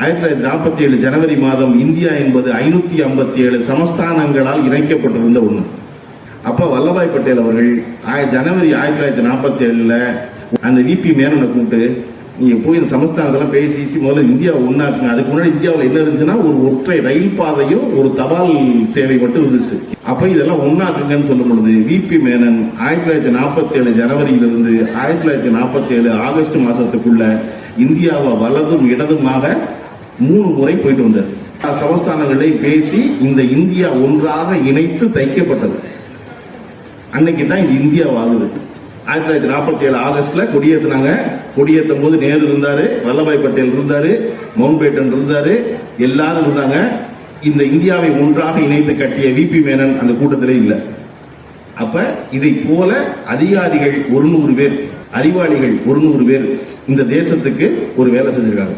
ஆயிரத்தி தொள்ளாயிரத்தி நாற்பத்தி ஏழு ஜனவரி மாதம் இந்தியா என்பது ஐநூத்தி ஐம்பத்தி ஏழு சமஸ்தானங்களால் இணைக்கப்பட்டிருந்த ஒண்ணு அப்ப வல்லபாய் பட்டேல் அவர்கள் ஜனவரி ஆயிரத்தி தொள்ளாயிரத்தி நாற்பத்தி ஏழுல அந்த விபி மேனனை கூப்பிட்டு நீங்க போய் இந்த சமஸ்தானத்தெல்லாம் பேசி முதல்ல இந்தியா ஒன்றாக்குங்க அதுக்கு முன்னாடி இந்தியாவில் என்ன இருந்துச்சுன்னா ஒரு ஒற்றை ரயில் பாதையும் ஒரு தபால் சேவை மட்டும் இருந்துச்சு. அப்ப இதெல்லாம் ஒன்னாக்குங்கன்னு சொல்லும் பொழுது விபி மேனன் ஆயிரத்தி தொள்ளாயிரத்தி நாற்பத்தி ஏழு ஜனவரியிலிருந்து ஆயிரத்தி தொள்ளாயிரத்தி நாற்பத்தி ஏழு ஆகஸ்ட் மாசத்துக்குள்ள இந்தியாவை வலதும் இடதுமாக மூணு முறை போயிட்டு வந்தார். சமஸ்தானங்களை பேசி இந்த இந்தியா ஒன்றாக இணைத்து தைக்கப்பட்டது. அன்னைக்கு தான் இந்த இந்தியா வாழுது ஆயிரத்தி தொள்ளாயிரத்தி நாற்பத்தி ஏழு ஆகஸ்ட்ல கொடியேற்றினாங்க. கொடியேற்றும் போது நேரு இருந்தாரு வல்லபாய் பட்டேல் இருந்தாரு மவுண்ட் பேட்டன் இருந்தாரு எல்லாரும் இருந்தாங்க. இந்த இந்தியாவை ஒன்றாக இணைத்து கட்டிய விபி மேனன் அந்த கூட்டத்திலே இல்லை. அப்ப இதை போல அதிகாரிகள் ஒரு நூறு பேர் அறிவாளிகள் ஒரு நூறு பேர் இந்த தேசத்துக்கு ஒரு வேலை செஞ்சிருக்காங்க.